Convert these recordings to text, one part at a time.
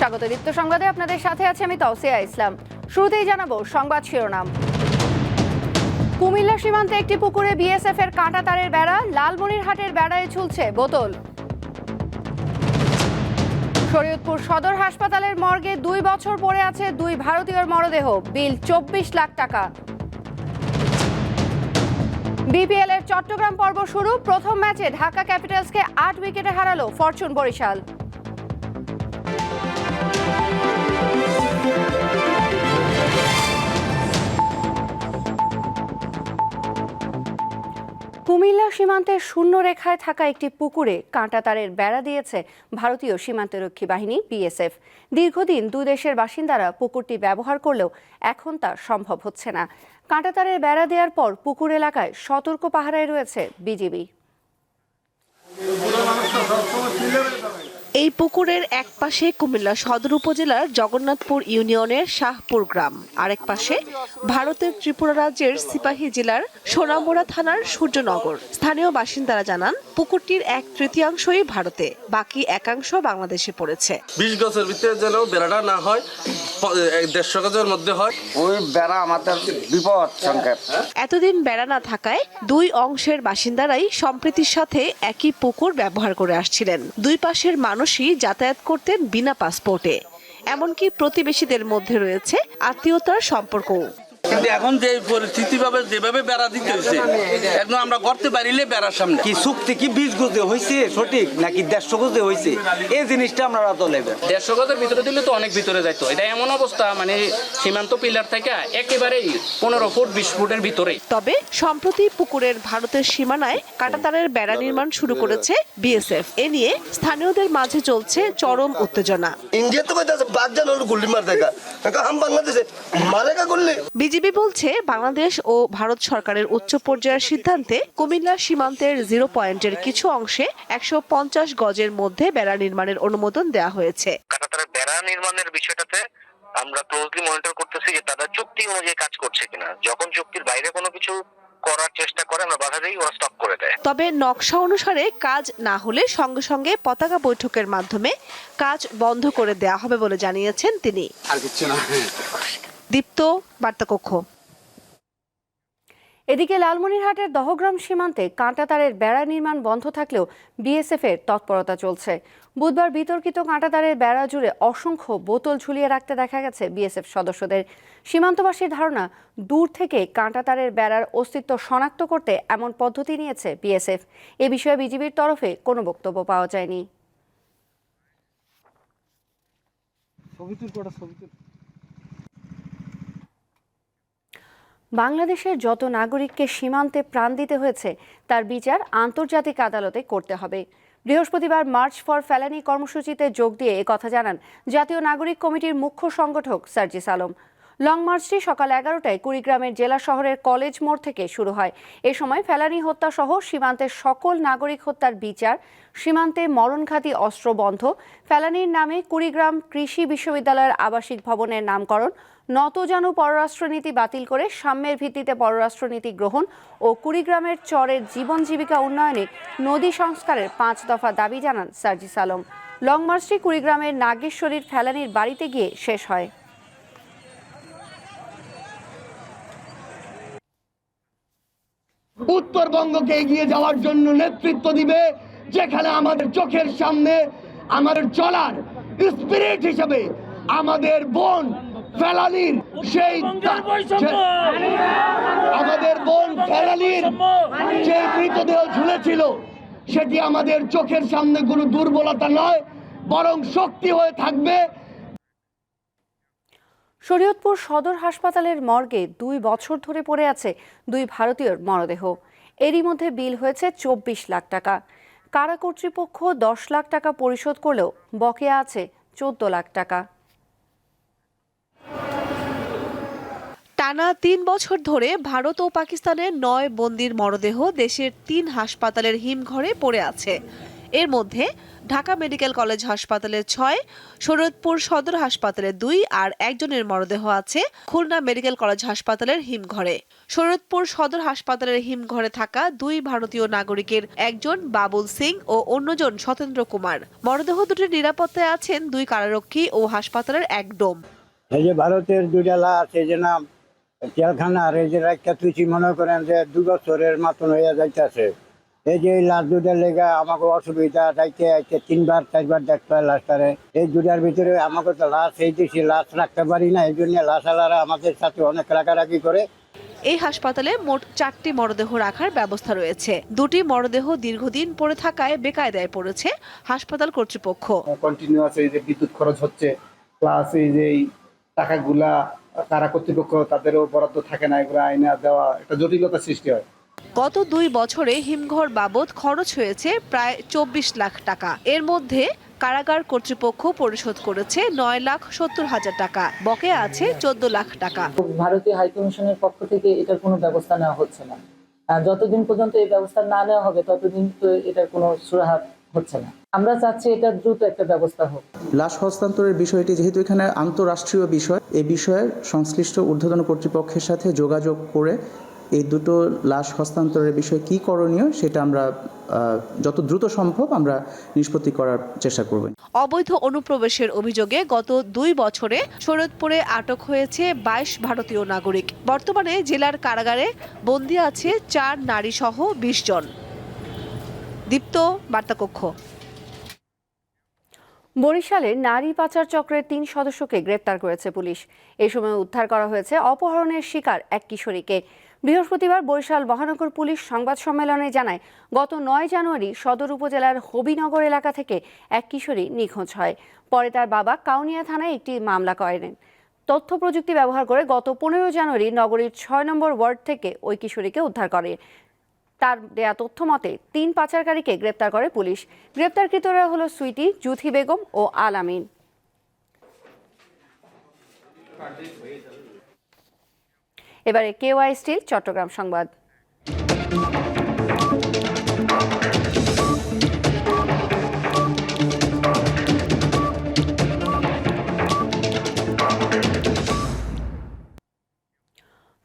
স্বাগত দীপ্ত সংবাদে। আপনাদের সাথে আছে আমি তৌসিয়া ইসলাম। শুরুতেই জানাব সংবাদ শিরোনাম। কুমিল্লা সীমান্তে একটি পুকুরে বিএসএফ এর কাঁটা তারের বেড়া, লালমনিরহাটের বেড়ায় ঝুলছে বোতল। শরীয়তপুর সদর হাসপাতালের মর্গে দুই বছর পড়ে আছে দুই ভারতীয়র মরদেহ। বিল চব্বিশ লাখ টাকা। বিপিএল এর চট্টগ্রাম পর্ব শুরু। প্রথম ম্যাচে ঢাকা ক্যাপিটালসকে আট উইকেটে হারালো ফরচুন বরিশাল। কুমিল্লা সীমান্তের শূন্য রেখায় থাকা একটি পুকুরে কাঁটা তারের বেড়া দিয়েছে ভারতীয় সীমান্তরক্ষী বাহিনী, বিএসএফ। দীর্ঘদিন দুই দেশের বাসিন্দারা পুকুরটি ব্যবহার করলেও এখন তা সম্ভব হচ্ছে না। কাঁটা তারের বেড়া দেওয়ার পর পুকুর এলাকায় সতর্ক পাহারায় রয়েছে বিজিবি। এই পুকুরের এক পাশে কুমিল্লা সদর উপজেলার জগন্নাথপুর ইউনিয়নের শাহপুর গ্রাম। আরেক পাশে ভারতের ত্রিপুরা রাজ্যের সিপাহী জেলার সোনামুড়া থানার সূর্যনগর। স্থানীয় বাসিন্দারা জানান পুকুরটির এক তৃতীয়াংশই ভারতে বাকি একাংশ বাংলাদেশে পড়েছে। বিশ গছের ভিতরে যেন বেড়াটা না হয় দেড়শো গজের মধ্যে হয়। ওই বেড়া আমাদের বিপদ সংকেত। এতদিন বেড়া না থাকায় দুই অংশের বাসিন্দারাই সম্প্রীতির সাথে একই পুকুর ব্যবহার করে আসছিলেন। দুই পাশের মানুষই যাতায়াত করতেন বিনা পাসপোর্টে। এমনকি প্রতিবেশীদের মধ্যে রয়েছে আত্মীয়তার সম্পর্কও। কিন্তু এখন যে পরিস্থিতি ভাবে যেভাবে বেড়া দিতে হয়েছে আমরা পারিলে বেড়ার সামনে। কি চুক্তি কি গজে হয়েছে সঠিক নাকি দেড়শো গজে হয়েছে এই জিনিসটা আমরা লেবে দেড়শো গজের ভিতরে দিলে তো অনেক ভিতরে যাইতো। এটা এমন অবস্থা মানে সীমান্ত পিলার থেকে পনেরো ফুট বিশ ফুটের ভিতরে তবে সম্প্রতি পুকুরের ভারতের সীমানায় কাটাতারের বেড়া নির্মাণ শুরু করেছে বিএসএফ। এ নিয়ে স্থানীয়দের মাঝে চলছে চরম উত্তেজনা। ইন্ডিয়া তো বাগজান গুল্লি মার দেখা বাংলাদেশে মারেকা বিজেপি বিজিবি বলছে বাংলাদেশ ও ভারত সরকারের উচ্চ পর্যায়ের সিদ্ধান্তে কুমিল্লা সীমান্তের জিরো পয়েন্টের কিছু অংশে একশো পঞ্চাশ গজের মধ্যে বেড়া নির্মাণের অনুমোদন দেওয়া হয়েছে। বেড়া নির্মাণের বিষয়টাতে আমরা ক্লোজলি মনিটর করতেছি যে তারা চুক্তি অনুযায়ী কাজ করছে কিনা। যখন চুক্তির বাইরে কোনো কিছু করার চেষ্টা করে আমরা বাধা দিই ওরা স্টপ করে দেয়। তবে নকশা অনুসারে কাজ না হলে সঙ্গে সঙ্গে পতাকা বৈঠকের মাধ্যমে কাজ বন্ধ করে দেয়া হবে বলে জানিয়েছেন তিনি। আর কিছু না। দীপ্ত বার্তাকক্ষ। এদিকে লালমনিরহাটের দহগ্রাম সীমান্তে কাঁটাতারের বেড়া নির্মাণ বন্ধ থাকলেও বিএসএফ এর তৎপরতা চলছে। বুধবার বিতর্কিত কাঁটাতারের বেড়া জুড়ে অসংখ্য বোতল ঝুলিয়ে রাখতে দেখা গেছে বিএসএফ সদস্যদের। সীমান্তবাসীর ধারণা দূর থেকে কাঁটাতারের বেড়ার অস্তিত্ব শনাক্ত করতে এমন পদ্ধতি নিয়েছে বিএসএফ। এ বিষয়ে বিজিবির তরফে কোনো বক্তব্য পাওয়া যায়নি। বাংলাদেশের যত নাগরিককে সীমান্তে প্রাণ দিতে হয়েছে, তার বিচার আন্তর্জাতিক আদালতে করতে হবে। বৃহস্পতিবার মার্চ ফর ফেলানি কর্মসূচিতে যোগ দিয়ে কথা জানান জাতীয় নাগরিক কমিটির মুখ্য সংগঠক সার্জিস আলম। লং মার্চটি সকাল এগারোটায় কুড়িগ্রামের জেলা শহরের কলেজ মোড় থেকে শুরু হয়। এ সময় ফেলানি হত্যা সহ সীমান্তের সকল নাগরিক হত্যার বিচার, সীমান্তে মরণঘাতী অস্ত্র বন্ধ, ফেলানির নামে কুড়িগ্রাম কৃষি বিশ্ববিদ্যালয়ের আবাসিক ভবনের নামকরণ নতজানু পররাষ্ট্রনীতি বাতিল করে সাম্যের ভিত্তিতে পররাষ্ট্রনীতি গ্রহণ ও কুড়িগ্রামের চরের জীবন জীবিকা উন্নয়নে নদী সংস্কারের পাঁচ দফা দাবি জানান সার্জিস আলম। লং মার্চটি কুড়িগ্রামের নাগেশ্বরীর ফেলানির বাড়িতে গিয়ে শেষ হয়। উত্তরবঙ্গকে এগিয়ে যাওয়ার জন্য নেতৃত্ব দিবে যেখানে আমাদের চোখের সামনে, আমাদের চলার স্পিরিট হিসেবে আমাদের বোন ফেলানির সেই আমাদের বোন ফেলানির যে মৃতদেহ ঝুলেছিল সেটি আমাদের চোখের সামনে কোনো দুর্বলতা নয় বরং শক্তি হয়ে থাকবে। শরীয়তপুর সদর হাসপাতালের মর্গে দুই বছর ধরে পড়ে আছে দুই ভারতীয়র মরদেহ। এরই মধ্যে বিল হয়েছে চব্বিশ লাখ টাকা। কারা কর্তৃপক্ষ দশ লাখ টাকা পরিশোধ করলেও বকেয়া আছে চোদ্দ লাখ টাকা। টানা তিন বছর ধরে ভারত ও পাকিস্তানের নয় বন্দির মরদেহ দেশের তিন হাসপাতালের হিমঘরে পড়ে আছে। এর মধ্যে ঢাকা মেডিকেল কলেজ হাসপাতালের ছয় শরীয়তপুর সদর হাসপাতালে দুই আর একজনের মরদেহ আছে খুলনা মেডিকেল কলেজ হাসপাতালের হিমঘরে। শরীয়তপুর সদর হাসপাতালের হিমঘরে থাকা দুই ভারতীয় নাগরিকের একজন বাবুল সিং ও অন্যজন সতেন্দ্র কুমার। মরদেহ দুটির নিরাপত্তায় আছেন দুই কারারক্ষী ও হাসপাতালের এক ডোম। এই যে ভারতের দুইটা লাশ এই যে নাম জেলখানার এই যে একটা তুই মনে করেন যে দু বছরের মতন হইয়া যাইতেছে। এই যে এই লাশ দুটার লেগে আমাকে অসুবিধা যাইতে আইতে তিনবার চারবার দেখতে হয় লাশটারে। এই দুটার ভিতরে আমাকে তো লাশ এই দেশে লাশ রাখতে পারি না এই জন্য লাশালারা আমাদের সাথে অনেক রাগারাগি করে। এই হাসপাতালে মোট চারটি মরদেহ রাখার ব্যবস্থা রয়েছে। দুটি মরদেহ দীর্ঘদিন পড়ে থাকায় বেকায়দায় পড়েছে হাসপাতাল কর্তৃপক্ষ। কন্টিনিউয়াস এই যে বিদ্যুৎ খরচ হচ্ছে প্লাস এই যে এই টাকাগুলা কারা কর্তৃপক্ষ তাদেরও বরাদ্দ থাকে না এগুলো আইনে দেওয়া একটা জটিলতা সৃষ্টি হয়। গত দুই বছরে হিমঘর বাবদ খরচ হয়েছে প্রায় চব্বিশ লাখ টাকা। এর মধ্যে কারাগার কর্তৃপক্ষ পরিশোধ করেছে নয় লাখ সত্তর হাজার টাকা বকে আছে চোদ্দ লাখ টাকা। ভারতীয় হাইকমিশনের পক্ষ থেকে এটার কোনো ব্যবস্থা নেওয়া হচ্ছে না। আর যতদিন পর্যন্ত এই ব্যবস্থা না নেওয়া হবে ততদিন তো এটার কোনো সুরাহা হচ্ছে না। আমরা চাচ্ছি এটা দ্রুত একটা ব্যবস্থা হোক। লাশ হস্তান্তরের বিষয়টি যেহেতু এখানে আন্তঃরাষ্ট্রীয় বিষয় এই বিষয়ে সংশ্লিষ্ট ঊর্ধ্বতন কর্তৃপক্ষের সাথে যোগাযোগ করে এই দুটো লাশ হস্তান্তরের বিষয়ে কী করণীয় সেটা আমরা যত দ্রুত সম্ভব আমরা নিষ্পত্তি করার চেষ্টা করব। অবৈধ অনুপ্রবেশের অভিযোগে গত দুই বছরে শরৎপুরে আটক হয়েছে বাইশ ভারতীয় নাগরিক। বর্তমানে জেলার কারাগারে বন্দী আছে চার নারী সহ বিশ জন। দীপ্ত বার্তাকক্ষ। বরিশালে নারী পাচার চক্রের তিন সদস্যকে গ্রেপ্তার করেছে পুলিশ। এ সময় উদ্ধার করা হয়েছে অপহরণের শিকার এক কিশোরীকে। বৃহস্পতিবার বরিশাল মহানগর পুলিশ সংবাদ সম্মেলনে জানায়, গত নয় জানুয়ারি সদর উপজেলার হবিনগর এলাকা থেকে এক কিশোরী নিখোঁজ হয়। পরে তার বাবা কাউনিয়া থানায় একটি মামলা করেন। তথ্য প্রযুক্তি ব্যবহার করে গত পনেরো জানুয়ারি নগরীর ছয় নম্বর ওয়ার্ড থেকে ওই কিশোরীকে উদ্ধার করে। তার দেয়া তথ্য মতে, তিন পাচারকারীকে গ্রেপ্তার করে পুলিশ। গ্রেপ্তারকৃতরা হলো সুইটি, জুথি বেগম ও আলামিন এবারে কেওয়াই স্টিল, চট্টগ্রাম সংবাদ।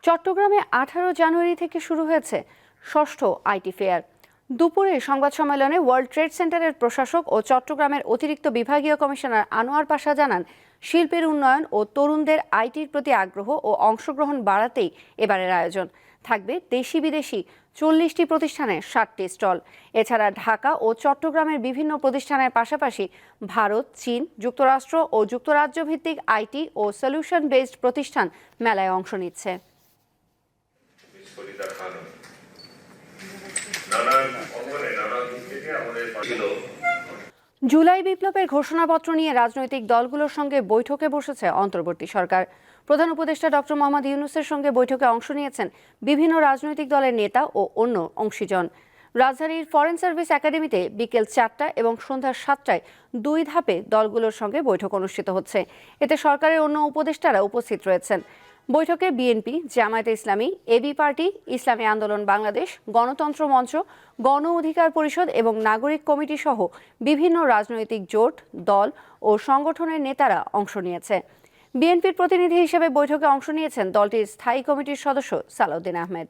চট্টগ্রামে আঠারো জানুয়ারি থেকে শুরু হয়েছে ষষ্ঠ আইটি ফেয়ার। দুপুরে সংবাদ সম্মেলনে ওয়ার্ল্ড ট্রেড সেন্টারের প্রশাসক ও চট্টগ্রামের অতিরিক্ত বিভাগীয় কমিশনার আনোয়ার পাশা জানান, শিল্পের উন্নয়ন ও তরুণদের আইটির প্রতি আগ্রহ ও অংশগ্রহণ বাড়াতেই এবারের আয়োজন। থাকবে দেশি বিদেশি চল্লিশটি প্রতিষ্ঠানের ষাটটি স্টল। এছাড়া ঢাকা ও চট্টগ্রামের বিভিন্ন প্রতিষ্ঠানের পাশাপাশি ভারত, চীন, যুক্তরাষ্ট্র ও যুক্তরাজ্য ভিত্তিক আইটি ও সলিউশন বেসড প্রতিষ্ঠান মেলায় অংশ নিচ্ছে। জুলাই বিপ্লবের ঘোষণাপত্র নিয়ে রাজনৈতিক দলগুলোর সঙ্গে বৈঠকে বসেছে অন্তর্বর্তী সরকার। প্রধান উপদেষ্টা ডক্টর মোহাম্মদ ইউনুসের সঙ্গে বৈঠকে অংশ নিয়েছেন বিভিন্ন রাজনৈতিক দলের নেতা ও অন্য অংশীজন। রাজধানীর ফরেন সার্ভিস একাডেমিতে বিকেল চারটা এবং সন্ধ্যা সাতটায় দুই ধাপে দলগুলোর সঙ্গে বৈঠক অনুষ্ঠিত হচ্ছে। এতে সরকারের অন্য উপদেষ্টারা উপস্থিত রয়েছেন। বৈঠকে বিএনপি, জামায়াতে ইসলামী, এবি পার্টি, ইসলামী আন্দোলন বাংলাদেশ, গণতন্ত্র মঞ্চ, গণ অধিকার পরিষদ এবং নাগরিক কমিটি সহ বিভিন্ন রাজনৈতিক জোট, দল ও সংগঠনের নেতারা অংশ নিয়েছে। বিএনপির প্রতিনিধি হিসেবে বৈঠকে অংশ নিয়েছেন দলটির স্থায়ী কমিটির সদস্য সালাউদ্দিন আহমেদ।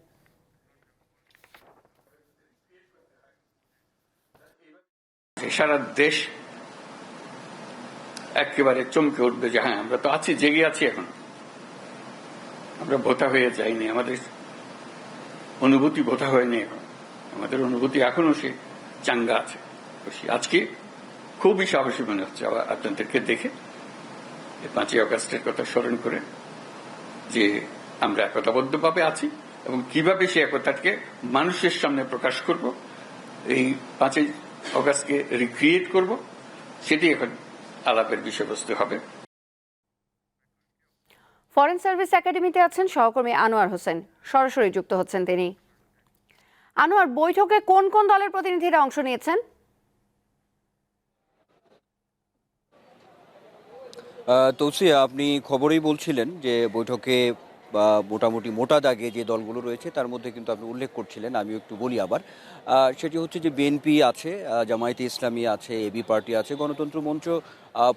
সারা দেশ একেবারে চমকে উঠবে যে হ্যাঁ আমরা তো আছি, জেগে আছি এখন। আমরা ভোতা হয়ে যাইনি, আমাদের অনুভূতি ভোতা হয়নি এখন। আমাদের অনুভূতি এখনও সে চাঙ্গা আছে। আজকে খুবই সাহসী মনে হচ্ছে। আবার আপনাদেরকে দেখে পাঁচই অগাস্টের কথা স্মরণ করে যে আমরা একতাবদ্ধভাবে আছি এবং কীভাবে সে একতাকে মানুষের সামনে প্রকাশ করব, এই পাঁচই অগাস্টকে রিক্রিয়েট করব, সেটি এখন আলাপের বিষয়বস্তু হবে। ফরেন সার্ভিস একাডেমিতে আছেন সহকর্মী আনোয়ার হোসেন। সরাসরি যুক্ত হচ্ছেন তিনি। আনোয়ার, বৈঠকে কোন কোন দলের প্রতিনিধিরা অংশ নিয়েছেন? তৌসিয়া আপনি খবরেই বলছিলেন যে বৈঠকে, বা মোটামুটি মোটা দাগে যে দলগুলো রয়েছে, তার মধ্যে কিন্তু আপনি উল্লেখ করছিলেন, আমিও একটু বলি আবার। সেটি হচ্ছে যে বিএনপি আছে জামায়াতে ইসলামী আছে, এবি পার্টি আছে, গণতন্ত্র মঞ্চ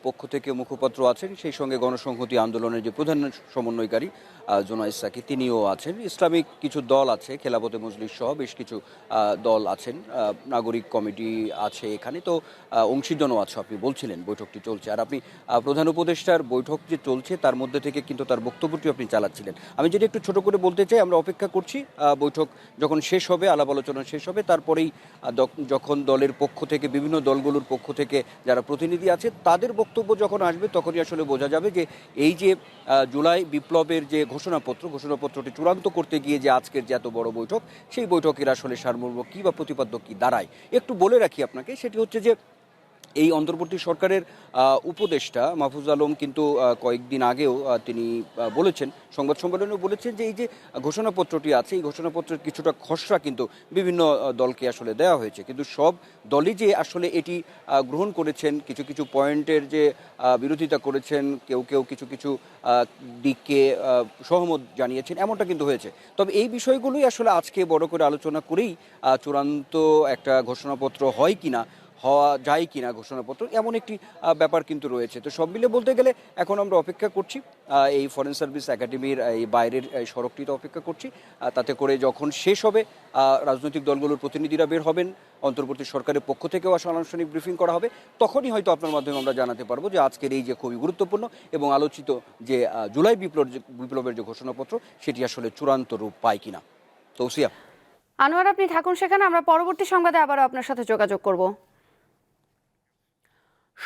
পক্ষ থেকে মুখপাত্র আছেন। সেই সঙ্গে গণসংহতি আন্দোলনের যে প্রধান সমন্বয়কারী জোনাইস সাকি, তিনিও আছেন। ইসলামিক কিছু দল আছে খেলাফতে মজলিস সহ বেশ কিছু দল আছেন। নাগরিক কমিটি আছে এখানে। তো অংশীজনও আছে আপনি, বলছিলেন বৈঠকটি চলছে। আর আপনি প্রধান উপদেষ্টার বৈঠক যে চলছে, তার মধ্যে থেকে কিন্তু তার বক্তব্যটি আপনি চালাচ্ছিলেন। আমি যদি একটু ছোট করে বলতে চাই, আমরা অপেক্ষা করছি বৈঠক যখন শেষ হবে, আলাপ আলোচনা শেষ হবে, তারপরেই যখন দলের পক্ষ থেকে, বিভিন্ন দলগুলোর পক্ষ থেকে যারা প্রতিনিধি আছে, তাদের বক্তব্য যখন আসবে, তখনই আসলে বোঝা যাবে যে এই যে জুলাই বিপ্লবের যে ঘোষণাপত্র, ঘোষণাপত্রটি চূড়ান্ত করতে গিয়ে যে আজকের যে এত বড় বৈঠক, সেই বৈঠকের আসলে সারমর্ম কী বা প্রতিপাদ্য কী দাঁড়ায়, একটু বলে রাখি আপনাকে। সেটি হচ্ছে যে এই অন্তর্বর্তী সরকারের উপদেষ্টা মাহফুজ আলম কিন্তু কয়েকদিন আগেও তিনি বলেছেন, সংবাদ সম্মেলনেও বলেছেন যে এই যে ঘোষণাপত্রটি আছে, এই ঘোষণাপত্রের কিছুটা খসড়া কিন্তু বিভিন্ন দলকে আসলে দেওয়া হয়েছে। কিন্তু সব দলই যে আসলে এটি গ্রহণ করেছেন, কিছু কিছু পয়েন্টের যে বিরোধিতা করেছেন, কেউ কেউ কিছু কিছু দিককে সহমত জানিয়েছেন, এমনটা কিন্তু হয়েছে। তবে এই বিষয়গুলোই আসলে আজকে বড় করে আলোচনা করেই চূড়ান্ত একটা ঘোষণাপত্র হয় কিনা হওয়া যায় কিনা ঘোষণাপত্র, এমন একটি ব্যাপার কিন্তু রয়েছে। তো সব মিলে বলতে গেলে এখন আমরা অপেক্ষা করছি এই ফরেন সার্ভিস একাডেমির এই বাইরের, এই সড়কটিতে অপেক্ষা করছি তাতে করে যখন শেষ হবে রাজনৈতিক দলগুলোর প্রতিনিধিরা বের হবেন, অন্তর্বর্তী সরকারের পক্ষ থেকেও আসলে আনুষ্ঠানিক ব্রিফিং করা হবে, তখনই হয়তো আপনার মাধ্যমে আমরা জানাতে পারব যে আজকের এই যে খুবই গুরুত্বপূর্ণ এবং আলোচিত যে জুলাই বিপ্লব বিপ্লবের যে ঘোষণাপত্র, সেটি আসলে চূড়ান্ত রূপ পায় কিনা। তৌসিয়া। আনোয়ার, আপনি থাকুন সেখানে, আমরা পরবর্তী সংবাদে আবারও আপনার সাথে যোগাযোগ করব।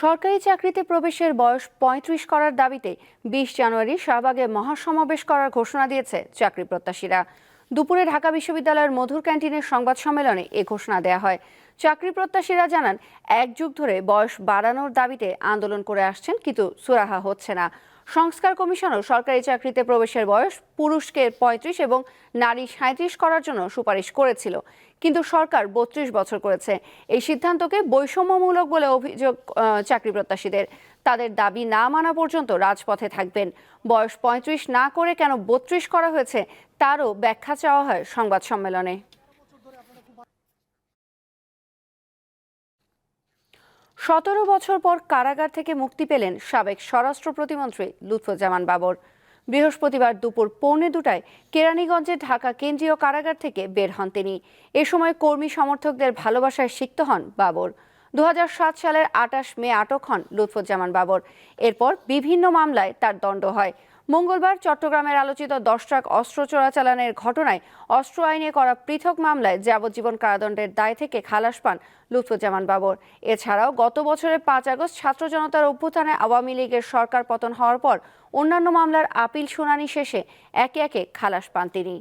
সরকারি চাকরিতে প্রবেশের বয়স পঁয়ত্রিশ করার দাবিতে বিশ জানুয়ারি শাহবাগে মহাসমাবেশ করার ঘোষণা দিয়েছে চাকরি প্রত্যাশীরা। দুপুরে ঢাকা বিশ্ববিদ্যালয়ের মধুর ক্যান্টিনের সংবাদ সম্মেলনে এ ঘোষণা দেয়া হয়। চাকরি প্রত্যাশীরা জানান, এক যুগ ধরে বয়স বাড়ানোর দাবিতে আন্দোলন করে আসছেন, কিন্তু সুরাহা হচ্ছে না। সংস্কার কমিশনও সরকারি চাকরিতে প্রবেশের বয়স পুরুষকে পঁয়ত্রিশ এবং নারী সাঁত্রিশ করার জন্য সুপারিশ করেছিল। কিন্তু সরকার বত্রিশ বছর করেছে। এই সিদ্ধান্তকে বৈষম্যমূলক বলে অভিযোগ চাকরি প্রত্যাশীদের। তাদের দাবি না মানা পর্যন্ত রাজপথে থাকবেন। বয়স পঁয়ত্রিশ না করে কেন বত্রিশ করা হয়েছে, তারও ব্যাখ্যা চাওয়া হয় সংবাদ সম্মেলনে। সতেরো বছর পর কারাগার থেকে মুক্তি পেলেন সাবেক স্বরাষ্ট্র প্রতিমন্ত্রী লুৎফুজ্জামান বাবর। বৃহস্পতিবার দুপুর পৌনে দুটায় কেরানীগঞ্জের ঢাকা কেন্দ্রীয় কারাগার থেকে বের হন তিনি। এ সময় কর্মী সমর্থকদের ভালোবাসায় সিক্ত হন বাবর। দু হাজার সাত সালের আটাশ মে আটক হন লুৎফুজ্জামান বাবর। এরপর বিভিন্ন মামলায় তার দণ্ড হয়। মঙ্গলবার চট্টগ্রামের আলোচিত দশ ট্রাক অস্ত্র চোরাচালানের ঘটনায় অস্ত্র আইনে করা পৃথক মামলায় যাবজ্জীবন কারাদণ্ডের দায় থেকে খালাস পান লুৎফুজ্জামান বাবর। এছাড়াও গত বছরের পাঁচ আগস্ট ছাত্র জনতার অভ্যুত্থানে আওয়ামী লীগের সরকার পতন হওয়ার পর অন্যান্য মামলার আপিল শুনানি শেষে একে একে খালাস পান তিনি।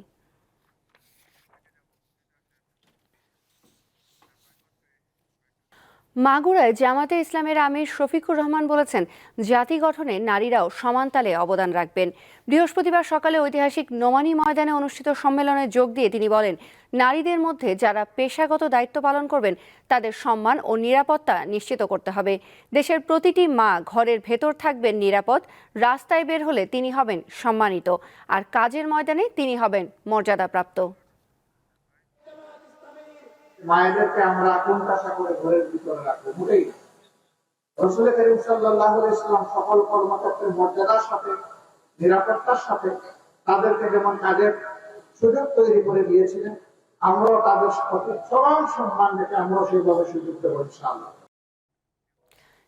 মাগুরায় জামাতে ইসলামের আমির শফিকুর রহমান বলেছেন, জাতি গঠনে নারীরাও সমান তালে অবদান রাখবেন। বৃহস্পতিবার সকালে ঐতিহাসিক নোমানি ময়দানে অনুষ্ঠিত সম্মেলনে যোগ দিয়ে তিনি বলেন, নারীদের মধ্যে যারা পেশাগত দায়িত্ব পালন করবেন, তাদের সম্মান ও নিরাপত্তা নিশ্চিত করতে হবে। দেশের প্রতিটি মা ঘরের ভেতর থাকবেন নিরাপদ, রাস্তায় বের হলে তিনি হবেন সম্মানিত, আর কাজের ময়দানে তিনি হবেন মর্যাদাপ্রাপ্ত। মায়েদেরকে আমরা করে ঘরের ভিতরে রাখব? করিম সাল্লাহ ইসলাম সকল কর্মকর্তার মর্যাদার সাথে, নিরাপত্তার সাথে তাদেরকে যেমন কাজের সুযোগ তৈরি করে দিয়েছিলেন, আমরাও তাদের চরম সম্মান রেখে আমরাও সেইভাবে সুযোগ দেবো ইনশাআল্লাহ।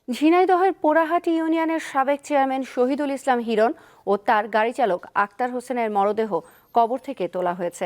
ঝিনাইদহের পোড়াহাটি ইউনিয়নের সাবেক চেয়ারম্যান শহীদুল ইসলাম হিরণ ও তার গাড়ি চালক আক্তার হোসেনের মরদেহ কবর থেকে তোলা হয়েছে।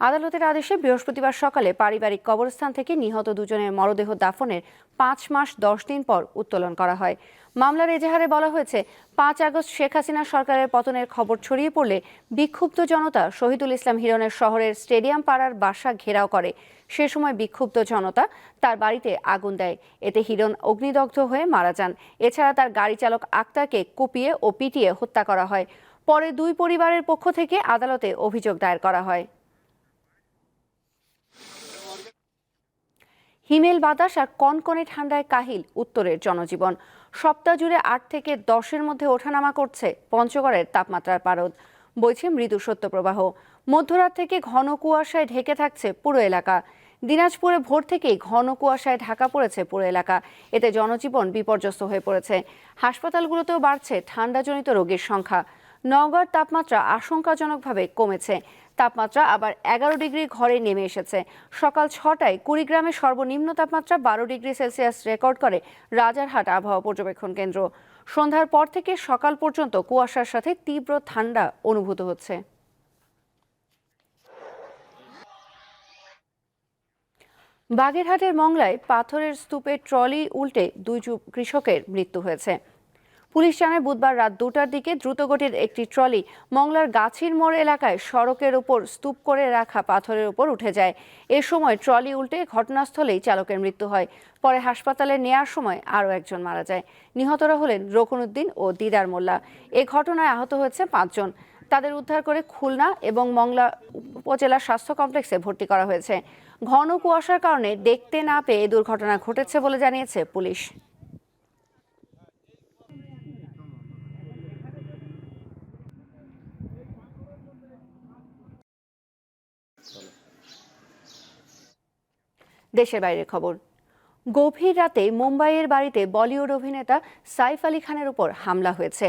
আদালতের আদেশে বৃহস্পতিবার সকালে পারিবারিক কবরস্থান থেকে নিহত দুজনের মরদেহ দাফনের পাঁচ মাস, দশ দিন পর উত্তোলন করা হয়। মামলার এজাহারে বলা হয়েছে, পাঁচ আগস্ট শেখ হাসিনা সরকারের পতনের খবর ছড়িয়ে পড়লে বিক্ষুব্ধ জনতা শহীদুল ইসলাম হিরণের শহরের স্টেডিয়াম পাড়ার বাসা ঘেরাও করে। সে সময় বিক্ষুব্ধ জনতা তার বাড়িতে আগুন দেয়। এতে হিরণ অগ্নিদগ্ধ হয়ে মারা যান। এছাড়া তার গাড়ি চালক আক্তারকে কুপিয়ে ও পিটিয়ে হত্যা করা হয়। পরে দুই পরিবারের পক্ষ থেকে আদালতে অভিযোগ দায়ের করা হয়। হিমেল বাতাস আর কনকনে ঠান্ডায় কাহিল উত্তরের জনজীবন। সপ্তাহ জুড়ে আট থেকে দশের মধ্যে ওঠানামা করছে পঞ্চগড়ের তাপমাত্রার পারদ। বইছে মৃদু সত্যপ্রবাহ। মধ্যরাত থেকে ঘন কুয়াশায় ঢেকে থাকছে পুরো এলাকা। দিনাজপুরে ভোর থেকেই ঘন কুয়াশায় ঢাকা পড়েছে পুরো এলাকা। এতে জনজীবন বিপর্যস্ত হয়ে পড়েছে। হাসপাতালগুলোতেও বাড়ছে ঠান্ডাজনিত রোগীর সংখ্যা। নওগাঁর তাপমাত্রা আশঙ্কাজনকভাবে কমেছে। তাপমাত্রা আবার এগারো ডিগ্রি ঘরে নেমে এসেছে। সকাল ছটায় কুড়িগ্রামে সর্বনিম্ন তাপমাত্রা বারো ডিগ্রি সেলসিয়াস রেকর্ড করে রাজারহাট আবহাওয়া পর্যবেক্ষণ কেন্দ্র। সন্ধ্যার পর থেকে সকাল পর্যন্ত কুয়াশার সাথে তীব্র ঠান্ডা অনুভূত হচ্ছে। বাগেরহাটের মংলায় পাথরের স্তূপে ট্রলি উল্টে দুই কৃষকের মৃত্যু হয়েছে। পুলিশ জানায় বুধবার রাত দুটার দিকে দ্রুতগতির একটি ট্রলি মংলার গাছির মোড় এলাকায় সড়কের ওপর স্তূপ করে রাখা পাথরের উপর উঠে যায়। এ সময় ট্রলি উল্টে ঘটনাস্থলেই চালকের মৃত্যু হয়। পরে হাসপাতালে নেয়ার সময় আরও একজন মারা যায়। নিহতরা হলেন রকুনুদ্দিন ও দিদার মোল্লা। এ ঘটনায় আহত হয়েছে পাঁচজন। তাদের উদ্ধার করে খুলনা এবং মংলা উপজেলা স্বাস্থ্য কমপ্লেক্সে ভর্তি করা হয়েছে। ঘন কুয়াশার কারণে দেখতে না পেয়ে দুর্ঘটনা ঘটেছে বলে জানিয়েছে পুলিশ। দেশের বাইরের খবর। গভীর রাতে মুম্বাইয়ের বাড়িতে বলিউড অভিনেতা সাইফ আলী খানের উপর হামলা হয়েছে।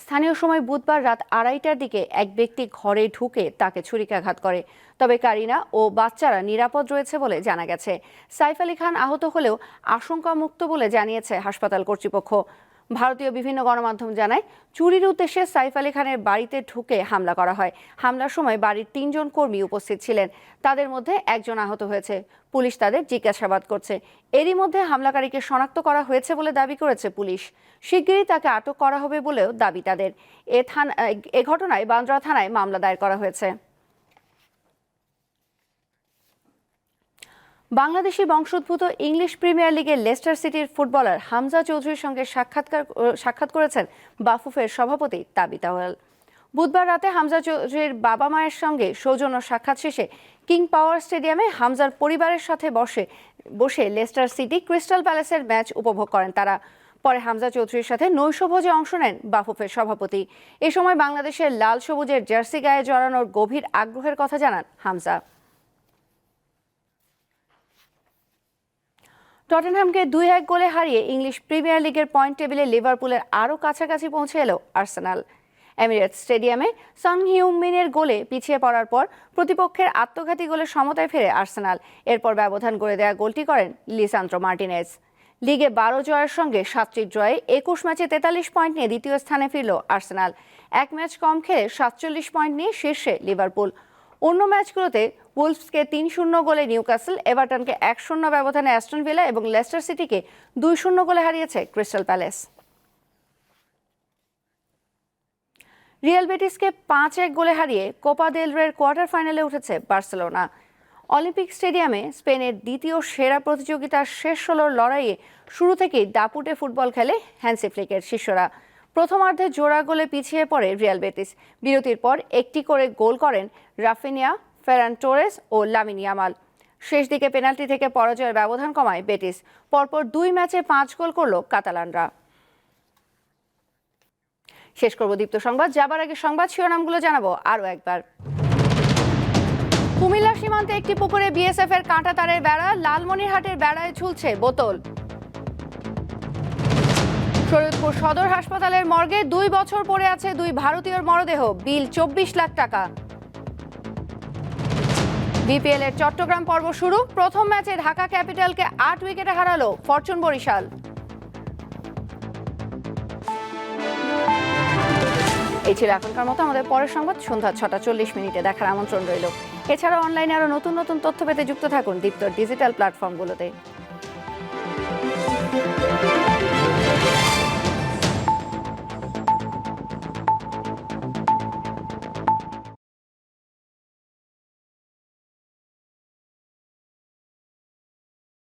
স্থানীয় সময় বুধবার রাত আড়াইটার দিকে এক ব্যক্তি ঘরে ঢুকে তাকে ছুরিকাঘাত করে। তবে কারিনা ও বাচ্চারা নিরাপদ রয়েছে বলে জানা গেছে। সাইফ আলী খান আহত হলেও আশঙ্কামুক্ত বলে জানিয়েছে হাসপাতাল কর্তৃপক্ষ। ভারতীয় বিভিন্ন গণমাধ্যম জানায়, চুরির উদ্দেশ্যে সাইফ আলী খানের বাড়িতে ঢুকে হামলা করা হয়। হামলার সময় বাড়ির তিনজন কর্মী উপস্থিত ছিলেন। তাদের মধ্যে একজন আহত হয়েছে। পুলিশ তাদের জিজ্ঞাসাবাদ করছে। এরই মধ্যে হামলাকারীকে শনাক্ত করা হয়েছে বলে দাবি করেছে পুলিশ। শিগগিরই তাকে আটক করা হবে বলেও দাবি তাদের। এ থানা এ ঘটনায় বান্দ্রা থানায় মামলা দায়ের করা হয়েছে। বাংলাদেশি বংশোদ্ভূত ইংলিশ প্রিমিয়ার লিগের লেস্টার সিটির ফুটবলার হামজা চৌধুরীর সঙ্গে সাক্ষাৎকার, সাক্ষাৎ করেছেন বাফুফের সভাপতি তাবি তাওয়াল। বুধবার রাতে হামজা চৌধুরীর বাবা মায়ের সঙ্গে সৌজন্য সাক্ষাৎ শেষে কিং পাওয়ার স্টেডিয়ামে হামজার পরিবারের সাথে বসে বসে লেস্টার সিটি ক্রিস্টাল প্যালেসের ম্যাচ উপভোগ করেন তারা। পরে হামজা চৌধুরীর সাথে নৈশভোজে অংশ নেন বাফুফের সভাপতি। এ সময় বাংলাদেশের লাল সবুজের জার্সি গায়ে জড়ানোর গভীর আগ্রহের কথা জানান হামজা। টটেনহামকে দুই এক গোলে হারিয়ে ইংলিশ প্রিমিয়ার লিগের পয়েন্ট টেবিলে লিভারপুলের আরও কাছাকাছি পৌঁছে এলো আর্সেনাল। এমিরেটস স্টেডিয়ামে সং হিউমিনের গোলে পিছিয়ে পড়ার পর প্রতিপক্ষের আত্মঘাতী গোলে সমতায় ফেরে আর্সেনাল। এরপর ব্যবধান করে দেওয়া গোলটি করেন লিসান্দ্রো মার্টিনেজ। লিগে বারো জয়ের সঙ্গে সাতটি জয়ে একুশ ম্যাচে তেতাল্লিশ পয়েন্ট নিয়ে দ্বিতীয় স্থানে ফিরল আর্সেনাল। এক ম্যাচ কম খেলে সাতচল্লিশ পয়েন্ট নিয়ে শীর্ষে লিভারপুল। অন্য ম্যাচগুলোতে উলফসকে তিন শূন্য গোলে নিউক্যাসল, এভারটনকে এক শূন্য ব্যবধানে অ্যাস্টন ভিলা এবং লেস্টার সিটিকে দুই শূন্য গোলে হারিয়েছে ক্রিস্টাল প্যালেস। রিয়াল বেটিসকে পাঁচ এক গোলে হারিয়ে কোপা দেল রের কোয়ার্টার ফাইনালে উঠেছে বার্সেলোনা। অলিম্পিক স্টেডিয়ামে স্পেনের দ্বিতীয় সেরা প্রতিযোগিতার শেষ ষোলোর লড়াইয়ে শুরু থেকেই দাপুটে ফুটবল খেলে হ্যান্সি ফ্লিকের শিষ্যরা। প্রথমার্ধে জোড়া গোলে পিছিয়ে পড়ে রিয়াল বেটিস। বিরতির পর একটি করে গোল করেন রাফিনিয়া ফেরান টোরেস ও লামিনিয়ামাল শেষ দিকে পেনাল্টি থেকে পরাজয়ের ব্যবধান কমায় বেটিস। পরপর দুই ম্যাচে পাঁচ গোল করল কাতালানরা। শেষ করব দীপ্ত সংবাদ। যাবার আগে সংবাদ শিরোনামগুলো জানাব আরও একবার। কুমিল্লা সীমান্তে একটি পুকুরে বিএসএফ এর কাঁটা তারের বেড়া লালমনিরহাটের বেড়ায় ঝুলছে বোতল। শরীয়তপুর সদর হাসপাতালের মর্গে দুই বছর পড়ে আছে দুই ভারতীয়র মরদেহ। বিল চব্বিশ লাখ টাকা। বিপিএল এর চট্টগ্রাম পর্ব শুরু। প্রথম ম্যাচে ঢাকা ক্যাপিটালকে আট উইকেটে হারালো ফরচুন বরিশাল। এই ছিল এখনকার মতো আমাদের পরের সংবাদ। সন্ধ্যা ছটা চল্লিশ মিনিটে দেখার আমন্ত্রণ রইল। এছাড়া অনলাইনে আরও নতুন নতুন তথ্য পেতে যুক্ত থাকুন দীপ্তর ডিজিটাল প্ল্যাটফর্মগুলোতে